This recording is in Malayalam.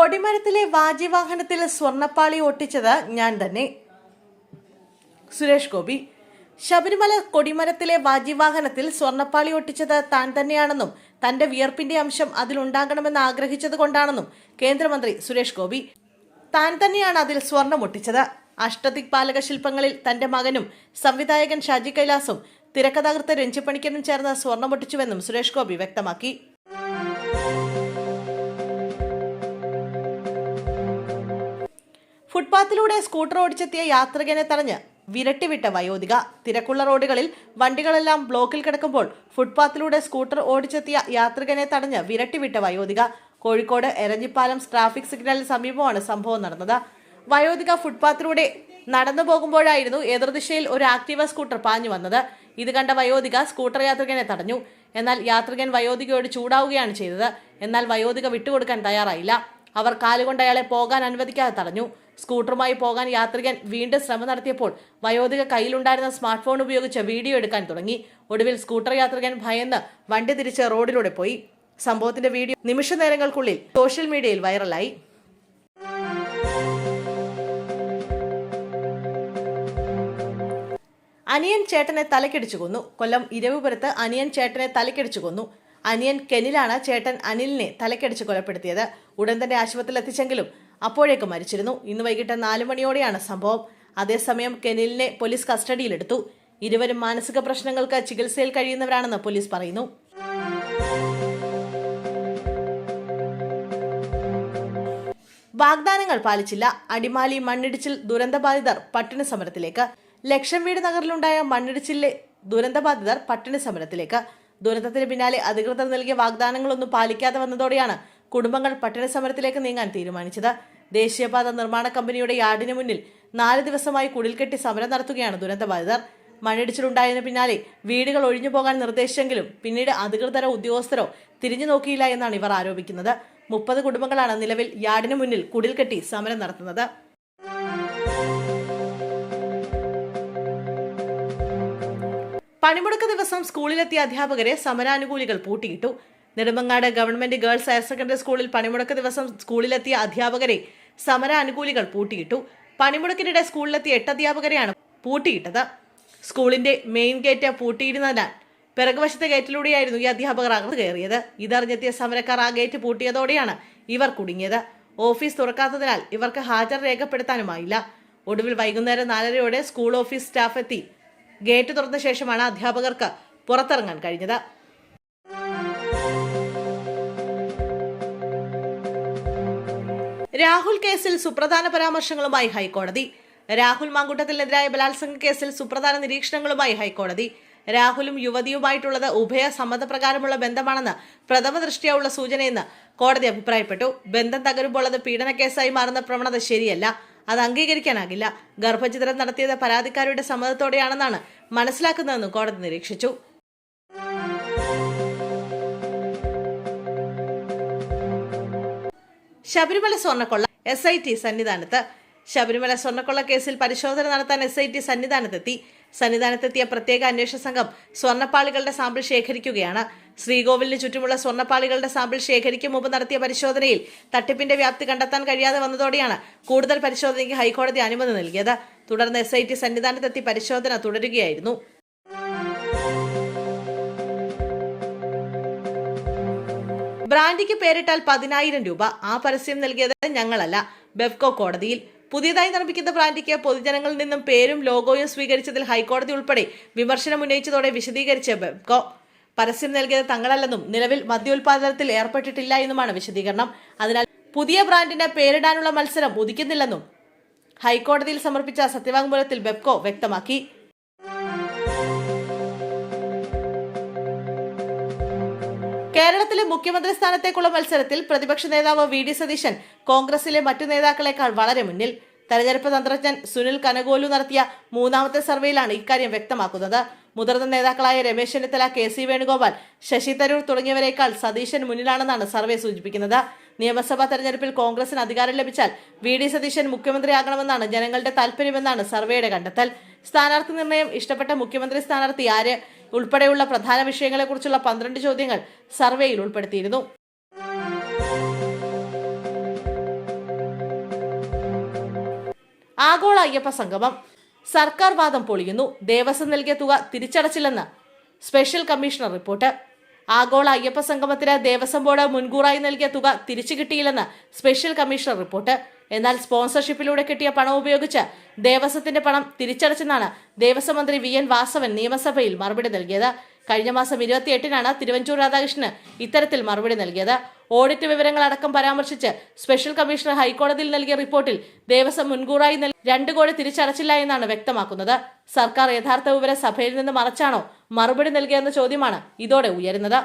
കൊടിമരത്തിലെ വാജ്യവാഹനത്തിൽ സ്വർണപ്പാളി ഒട്ടിച്ചത് ഞാൻ തന്നെ. സുരേഷ് ഗോപി. ശബരിമല കൊടിമരത്തിലെ വാജ്യവാഹനത്തിൽ സ്വർണപ്പാളി ഒട്ടിച്ചത് താൻ തന്നെയാണെന്നും തന്റെ വിയർപ്പിന്റെ അംശം അതിലുണ്ടാകണമെന്ന് ആഗ്രഹിച്ചത് കൊണ്ടാണെന്നും കേന്ദ്രമന്ത്രി സുരേഷ് ഗോപി. താൻ തന്നെയാണ് അതിൽ സ്വർണം ഒട്ടിച്ചത്. അഷ്ടദിക്പാലക ശില്പങ്ങളിൽ തന്റെ മകനും സംവിധായകൻ ഷാജി കൈലാസും തിരക്കഥാകൃത്ത് രഞ്ജിപ്പണിക്കനും ചേർന്ന് സ്വർണമൊട്ടിച്ചുവെന്നും സുരേഷ് ഗോപി വ്യക്തമാക്കി. ഫുട്പാത്തിലൂടെ സ്കൂട്ടർ ഓടിച്ചെത്തിയ യാത്രികനെ തടഞ്ഞ് വിരട്ടിവിട്ട വയോധിക. തിരക്കുള്ള റോഡുകളിൽ വണ്ടികളെല്ലാം ബ്ലോക്കിൽ കിടക്കുമ്പോൾ ഫുട്പാത്തിലൂടെ സ്കൂട്ടർ ഓടിച്ചെത്തിയ യാത്രികനെ തടഞ്ഞ് വിരട്ടിവിട്ട വയോധിക. കോഴിക്കോട് എരഞ്ഞിപ്പാലം ട്രാഫിക് സിഗ്നലിന് സമീപമാണ് സംഭവം നടന്നത്. വയോധിക ഫുട്പാത്തിലൂടെ നടന്നു പോകുമ്പോഴായിരുന്നു എതിർദിശയിൽ ഒരു ആക്ടീവ സ്കൂട്ടർ പാഞ്ഞു വന്നത്. ഇത് കണ്ട വയോധിക സ്കൂട്ടർ യാത്രികനെ തടഞ്ഞു. എന്നാൽ യാത്രികൻ വയോധികയോട് ചൂടാവുകയാണ് ചെയ്തത്. എന്നാൽ വയോധിക വിട്ടുകൊടുക്കാൻ തയ്യാറായില്ല. അവർ കാലുകൊണ്ട് അയാളെ പോകാൻ അനുവദിക്കാതെ തടഞ്ഞു. സ്കൂട്ടറുമായി പോകാൻ യാത്രികൻ വീണ്ടും ശ്രമം നടത്തിയപ്പോൾ വയോധിക കയ്യിലുണ്ടായിരുന്ന സ്മാർട്ട് ഫോൺ ഉപയോഗിച്ച് വീഡിയോ എടുക്കാൻ തുടങ്ങി. ഒടുവിൽ സ്കൂട്ടർ യാത്രികൻ ഭയന്ന് വണ്ടി തിരിച്ച് റോഡിലൂടെ പോയി. സംഭവത്തിന്റെ വീഡിയോ നിമിഷ നേരങ്ങൾക്കുള്ളിൽ സോഷ്യൽ മീഡിയയിൽ വൈറലായി. അനിയൻ ചേട്ടനെ തലക്കടിച്ചു കൊന്നു. കൊല്ലം ഇരവുപുരത്ത് അനിയൻ ചേട്ടനെ തലക്കടിച്ചു കൊന്നു. അനിയൻ കെനിലാണ് ചേട്ടൻ അനിലിനെ തലക്കടിച്ച് കൊലപ്പെടുത്തിയത്. ഉടൻ തന്നെ ആശുപത്രിയിൽ എത്തിച്ചെങ്കിലും അപ്പോഴേക്ക് മരിച്ചിരുന്നു. ഇന്ന് വൈകിട്ട് നാല് മണിയോടെയാണ് സംഭവം. അതേസമയം കെനിലിനെ പോലീസ് കസ്റ്റഡിയിലെടുത്തു. ഇരുവരും മാനസിക പ്രശ്നങ്ങൾക്ക് ചികിത്സയിൽ കഴിയുന്നവരാണെന്ന് പോലീസ് പറയുന്നു. വാഗ്ദാനങ്ങൾ പാലിച്ചില്ല. അടിമാലി മണ്ണിടിച്ചിൽ ദുരന്തബാധിതർ പട്ടിണി സമരത്തിലേക്ക്. ലക്ഷം വീട് നഗറിലുണ്ടായ മണ്ണിടിച്ചിലെ ദുരന്തബാധിതർ പട്ടിണി സമരത്തിലേക്ക്. ദുരന്തത്തിന് പിന്നാലെ അധികൃതർ നൽകിയ വാഗ്ദാനങ്ങളൊന്നും പാലിക്കാതെ വന്നതോടെയാണ് കുടുംബങ്ങൾ പട്ടിണി സമരത്തിലേക്ക് നീങ്ങാൻ തീരുമാനിച്ചത്. ദേശീയപാത നിർമ്മാണ കമ്പനിയുടെ യാർഡിന് മുന്നിൽ നാല് ദിവസമായി കുടിൽക്കെട്ടി സമരം നടത്തുകയാണ് ദുരന്തബാധിതർ. മണ്ണിടിച്ചിലുണ്ടായതിനു പിന്നാലെ വീടുകൾ ഒഴിഞ്ഞു പോകാൻ നിർദ്ദേശിച്ചെങ്കിലും പിന്നീട് അധികൃതരോ ഉദ്യോഗസ്ഥരോ തിരിഞ്ഞു നോക്കിയില്ല എന്നാണ് ഇവർ ആരോപിക്കുന്നത്. മുപ്പത് കുടുംബങ്ങളാണ് നിലവിൽ യാർഡിന് മുന്നിൽ കുടിൽ കെട്ടി സമരം നടത്തുന്നത്. പണിമുടക്ക് ദിവസം സ്കൂളിലെത്തിയ അധ്യാപകരെ സമരാനുകൂലികൾ പൂട്ടിയിട്ടു. Nedumangad government girls higher secondary സ്കൂളിൽ പണിമുടക്ക് ദിവസം സ്കൂളിലെത്തിയ അധ്യാപകരെ സമര അനുകൂലികൾ പൂട്ടിയിട്ടു. പണിമുടക്കിനിടെ സ്കൂളിലെത്തിയ എട്ട് അധ്യാപകരെയാണ് പൂട്ടിയിട്ടത്. സ്കൂളിന്റെ മെയിൻ ഗേറ്റ് പൂട്ടിയിരുന്നതിനാൽ പിറകുവശത്തെ ഗേറ്റിലൂടെയായിരുന്നു ഈ അധ്യാപകർ അകത്ത് കയറിയത്. ഇതറിഞ്ഞെത്തിയ സമരക്കാർ ആ ഗേറ്റ് പൂട്ടിയതോടെയാണ് ഇവർ കുടുങ്ങിയത്. ഓഫീസ് തുറക്കാത്തതിനാൽ ഇവർക്ക് ഹാജർ രേഖപ്പെടുത്താനുമായില്ല. ഒടുവിൽ വൈകുന്നേരം നാലരയോടെ സ്കൂൾ ഓഫീസ് സ്റ്റാഫ് എത്തി. ഗേറ്റ് തുറന്ന ശേഷമാണ് അധ്യാപകർക്ക് പുറത്തിറങ്ങാൻ കഴിഞ്ഞത്. രാഹുൽ കേസിൽ സുപ്രധാന പരാമർശങ്ങളുമായി ഹൈക്കോടതി. രാഹുൽ മാങ്കൂട്ടത്തിനെതിരായ ബലാത്സംഗ കേസിൽ സുപ്രധാന നിരീക്ഷണങ്ങളുമായി ഹൈക്കോടതി. രാഹുലും യുവതിയുമായിട്ടുള്ളത് ഉഭയ സമ്മതപ്രകാരമുള്ള ബന്ധമാണെന്ന് പ്രഥമ ദൃഷ്ടിയുള്ള സൂചനയെന്ന് കോടതി അഭിപ്രായപ്പെട്ടു. ബന്ധം തകരുമ്പോൾ അത് പീഡന കേസായി മാറുന്ന പ്രവണത ശരിയല്ല. അത് അംഗീകരിക്കാനാകില്ല. ഗർഭചിത്രം നടത്തിയത് പരാതിക്കാരുടെ സമ്മതത്തോടെയാണെന്നാണ് മനസ്സിലാക്കുന്നതെന്ന് കോടതി നിരീക്ഷിച്ചു. ശബരിമല സ്വർണക്കൊള്ള എസ് ഐ ടി സന്നിധാനത്ത്. ശബരിമല സ്വർണക്കൊള്ള കേസിൽ പരിശോധന നടത്താൻ എസ് ഐ ടി സന്നിധാനത്തെത്തി. സന്നിധാനത്തെത്തിയ പ്രത്യേക അന്വേഷണ സംഘം സ്വർണപ്പാളികളുടെ സാമ്പിൾ ശേഖരിക്കുകയാണ്. ശ്രീകോവിലിന് ചുറ്റുമുള്ള സ്വർണപ്പാളികളുടെ സാമ്പിൾ ശേഖരിക്കും മുമ്പ് നടത്തിയ പരിശോധനയിൽ തട്ടിപ്പിന്റെ വ്യാപ്തി കണ്ടെത്താൻ കഴിയാതെ വന്നതോടെയാണ് കൂടുതൽ പരിശോധനയ്ക്ക് ഹൈക്കോടതി അനുമതി നൽകിയത്. തുടർന്ന് എസ് ഐ ടി സന്നിധാനത്തെത്തി പരിശോധന തുടരുകയായിരുന്നു. ബ്രാൻഡിക്ക് പേരിട്ടാൽ പതിനായിരം രൂപ. ആ പരസ്യം നൽകിയത് ഞങ്ങളല്ല. ബെഫ്കോ കോടതിയിൽ. പുതിയതായി നിർമ്മിക്കുന്ന ബ്രാൻഡിക്ക് പൊതുജനങ്ങളിൽ നിന്നും പേരും ലോഗോയും സ്വീകരിച്ചതിൽ ഹൈക്കോടതി ഉൾപ്പെടെ വിമർശനം ഉന്നയിച്ചതോടെ വിശദീകരിച്ച ബെഫ്കോ പരസ്യം നൽകിയത് തങ്ങളല്ലെന്നും നിലവിൽ മദ്യോൽപാദനത്തിൽ ഏർപ്പെട്ടിട്ടില്ല എന്നുമാണ് വിശദീകരണം. അതിനാൽ പുതിയ ബ്രാൻഡിന് പേരിടാനുള്ള മത്സരം ഉദിക്കുന്നില്ലെന്നും ഹൈക്കോടതിയിൽ സമർപ്പിച്ച സത്യവാങ്മൂലത്തിൽ ബെഫ്കോ വ്യക്തമാക്കി. കേരളത്തിലെ മുഖ്യമന്ത്രി സ്ഥാനത്തേക്കുള്ള മത്സരത്തിൽ പ്രതിപക്ഷ നേതാവ് വി ഡി സതീശൻ കോൺഗ്രസിലെ മറ്റു നേതാക്കളെക്കാൾ വളരെ മുന്നിൽ. തെരഞ്ഞെടുപ്പ് തന്ത്രജ്ഞൻ സുനിൽ കനഗോലു നടത്തിയ മൂന്നാമത്തെ സർവേയിലാണ് ഇക്കാര്യം വ്യക്തമാക്കുന്നത്. മുതിർന്ന നേതാക്കളായ രമേശ് ചെന്നിത്തല കെ സി വേണുഗോപാൽ ശശി തരൂർ തുടങ്ങിയവരെക്കാൾ സതീശൻ മുന്നിലാണെന്നാണ് സർവേ സൂചിപ്പിക്കുന്നത്. നിയമസഭാ തെരഞ്ഞെടുപ്പിൽ കോൺഗ്രസിന് അധികാരം ലഭിച്ചാൽ വി ഡി സതീശൻ മുഖ്യമന്ത്രിയാകണമെന്നാണ് ജനങ്ങളുടെ താൽപര്യമെന്നാണ് സർവേയുടെ കണ്ടെത്തൽ. സ്ഥാനാർത്ഥി നിർണയം ഇഷ്ടപ്പെട്ട മുഖ്യമന്ത്രി സ്ഥാനാർത്ഥി ആര്? ഉൾപ്പെടെയുള്ള പ്രധാന വിഷയങ്ങളെക്കുറിച്ചുള്ള പന്ത്രണ്ട് ചോദ്യങ്ങൾ സർവേയിൽ ഉൾപ്പെടുത്തിയിരുന്നു. ആഗോള അയ്യപ്പ സംഗമം. സർക്കാർ വാദം പൊളിയുന്നു. ദേവസ്വം നൽകിയ തുക തിരിച്ചടച്ചില്ലെന്ന് സ്പെഷ്യൽ കമ്മീഷണർ റിപ്പോർട്ട്. ആഗോള അയ്യപ്പ സംഗമത്തിന് ദേവസ്വം ബോർഡ് മുൻകൂറായി നൽകിയ തുക തിരിച്ചു കിട്ടിയില്ലെന്ന് സ്പെഷ്യൽ കമ്മീഷണർ റിപ്പോർട്ട്. എന്നാൽ സ്പോൺസർഷിപ്പിലൂടെ കിട്ടിയ പണം ഉപയോഗിച്ച് ദേവസ്വത്തിന്റെ പണം തിരിച്ചടച്ചെന്നാണ് ദേവസ്വം മന്ത്രി വി എൻ വാസവൻ നിയമസഭയിൽ മറുപടി നൽകിയത്. കഴിഞ്ഞ മാസം ഇരുപത്തിയെട്ടിനാണ് തിരുവഞ്ചൂർ രാധാകൃഷ്ണന് ഇത്തരത്തിൽ മറുപടി നൽകിയത്. ഓഡിറ്റ് വിവരങ്ങൾ അടക്കം പരാമർശിച്ച് സ്പെഷ്യൽ കമ്മീഷണർ ഹൈക്കോടതിയിൽ നൽകിയ റിപ്പോർട്ടിൽ ദേവസ്വം മുൻകൂറായി രണ്ട് കോടി തിരിച്ചടച്ചില്ല എന്നാണ് വ്യക്തമാക്കുന്നത്. സർക്കാർ യഥാർത്ഥ വിവരം സഭയിൽ നിന്ന് മറച്ചാണോ മറുപടി നൽകിയെന്ന ചോദ്യമാണ് ഇതോടെ ഉയരുന്നത്.